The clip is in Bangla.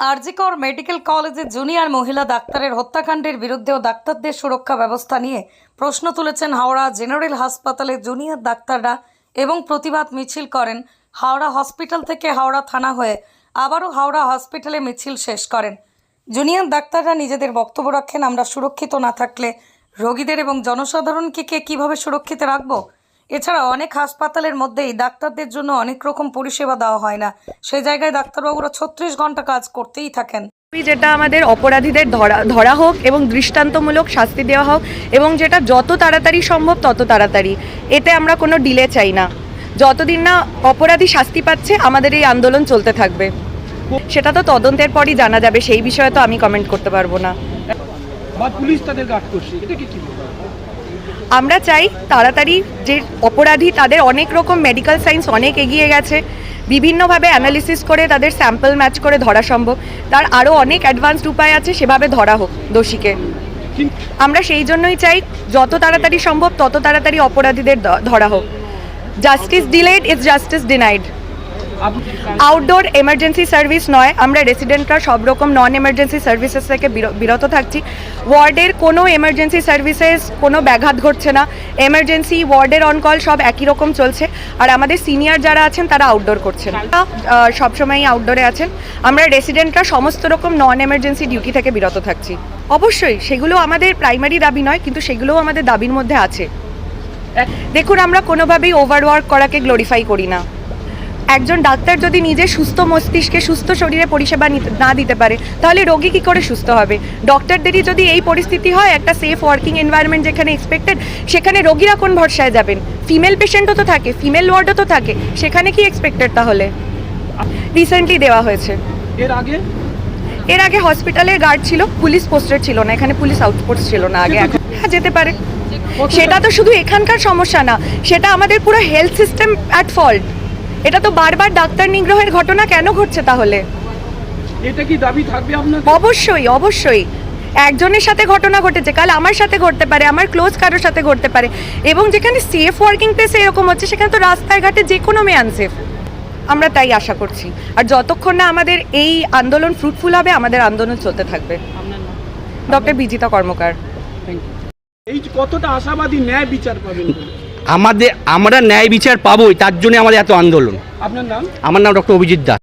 আরজিকর মেডিকেল কলেজে জুনিয়র মহিলা ডাক্তারের হত্যাকাণ্ডের বিরুদ্ধেও ডাক্তারদের সুরক্ষা ব্যবস্থা নিয়ে প্রশ্ন তুলেছেন হাওড়া জেনারেল হাসপাতালে জুনিয়র ডাক্তাররা এবং প্রতিবাদ মিছিল করেন। হাওড়া হসপিটাল থেকে হাওড়া থানা হয়ে আবারও হাওড়া হসপিটালে মিছিল শেষ করেন। জুনিয়র ডাক্তাররা নিজেদের বক্তব্য রাখেন, আমরা সুরক্ষিত না থাকলে রোগীদের এবং জনসাধারণকে কে কীভাবে সুরক্ষিত রাখব? এছাড়া অনেক হাসপাতালের মধ্যেই ডাক্তারদের জন্য অনেক রকম পরিষেবা দেওয়া হয় না। সেই জায়গায় ডাক্তারবাবুরা ছত্রিশ ঘণ্টা কাজ করতেই থাকেন। যেটা আমাদের অপরাধীদের ধরা ধরা হোক এবং দৃষ্টান্তমূলক শাস্তি দেওয়া হোক এবং যেটা যত তাড়াতাড়ি সম্ভব তত তাড়াতাড়ি। এতে আমরা কোনো ডিলে চাই না। যতদিন না অপরাধী শাস্তি পাচ্ছে আমাদের এই আন্দোলন চলতে থাকবে। সেটা তো তদন্তের পরই জানা যাবে সেই বিষয়ে তো আমি কমেন্ট করতে পারব না। পুলিশ তাদের গার্ড করছে এটাকে কি আমরা চাই তাড়াতাড়ি যে অপরাধী তাদের অনেক রকম মেডিকেল সায়েন্স অনেক এগিয়ে গেছে, বিভিন্নভাবে অ্যানালিসিস করে তাদের স্যাম্পল ম্যাচ করে ধরা সম্ভব। তার আরও অনেক অ্যাডভান্সড উপায় আছে, সেভাবে ধরা হোক দোষীকে। আমরা সেই জন্যই চাই যত তাড়াতাড়ি সম্ভব তত তাড়াতাড়ি অপরাধীদের ধরা হোক। Justice delayed is justice denied outdoor emergency service নয়। আমরা রেসিডেন্টরা সব রকম নন এমার্জেন্সি সার্ভিসেস থেকে বিরত থাকছি। ওয়ার্ডের কোনো এমার্জেন্সি সার্ভিসেস কোনো ব্যাঘাত ঘটছে না। এমার্জেন্সি ওয়ার্ডের অন কল সব একই রকম চলছে। আর আমাদের সিনিয়র যারা আছেন, তারা আউটডোর করছেন। সবসময়ই আউটডোরে আছেন। আমরা রেসিডেন্টরা সমস্ত রকম নন এমার্জেন্সি ডিউটি থেকে বিরত থাকছি। অবশ্যই, সেগুলো আমাদের প্রাইমারি দাবি নয়, কিন্তু সেগুলোও আমাদের দাবির মধ্যে আছে। দেখুন, আমরা কোনোভাবেই ওভারওয়ার্ক করাকে গ্লোরিফাই করি না। একজন ডাক্তার যদি নিজে সুস্থ মস্তিষ্কে সুস্থ শরীরে পরিষেবা না দিতে পারে তাহলে রোগী কি করে সুস্থ হবে? ডক্টরদেরই যদি এই পরিস্থিতি হয় একটা সেফ ওয়ার্কিং এনভায়রনমেন্ট যেখানে এক্সপেক্টেড সেখানে রোগীরা কোন ভরসায় যাবেন? ফিমেল পেশেন্টও তো থাকে ফিমেল ওয়ার্ডও তো থাকে সেখানে কি এক্সপেক্টেড তাহলে? রিসেন্টলি দেওয়া হয়েছে। এর আগে? এর আগে হসপিটালের গার্ড ছিল পুলিশ পোস্টেড ছিল না এখানে পুলিশ আউটপোস্ট ছিল না আগে হ্যাঁ যেতে পারে। সেটা তো শুধু এখানকার সমস্যা না সেটা আমাদের পুরো হেলথ সিস্টেম অ্যাট ফল্ট এটা তো বারবার ডাক্তার নিগ্রহের ঘটনা কেন ঘটছে তাহলে? এটা কি দাবি থাকবে আপনার? অবশ্যই অবশ্যই। একজনের সাথে ঘটনা ঘটেছে কাল আমার সাথে ঘটতে পারে আমার ক্লোজ কারোর সাথে ঘটতে পারে। এবং যেখানে সেফ ওয়ার্কিং প্লেসে এরকম হচ্ছে সেখানে তো রাস্তায় ঘাটে যে কোনো মেয়ে আনসেফ আমরা তাই আশা করছি। আর যতক্ষণ না আমাদের এই আন্দোলন ফ্রুটফুল হবে আমাদের আন্দোলন চলতে থাকবে। ডক্টর বিজিতা কর্মকার। এই কতটা আশাবাদী ন্যায় বিচার পাবেন? আমাদের আমরা ন্যায় বিচার পাবোই তার জন্য আমাদের এত আন্দোলন। আপনার নাম? আমার নাম ডক্টর অভিজিৎ দাস।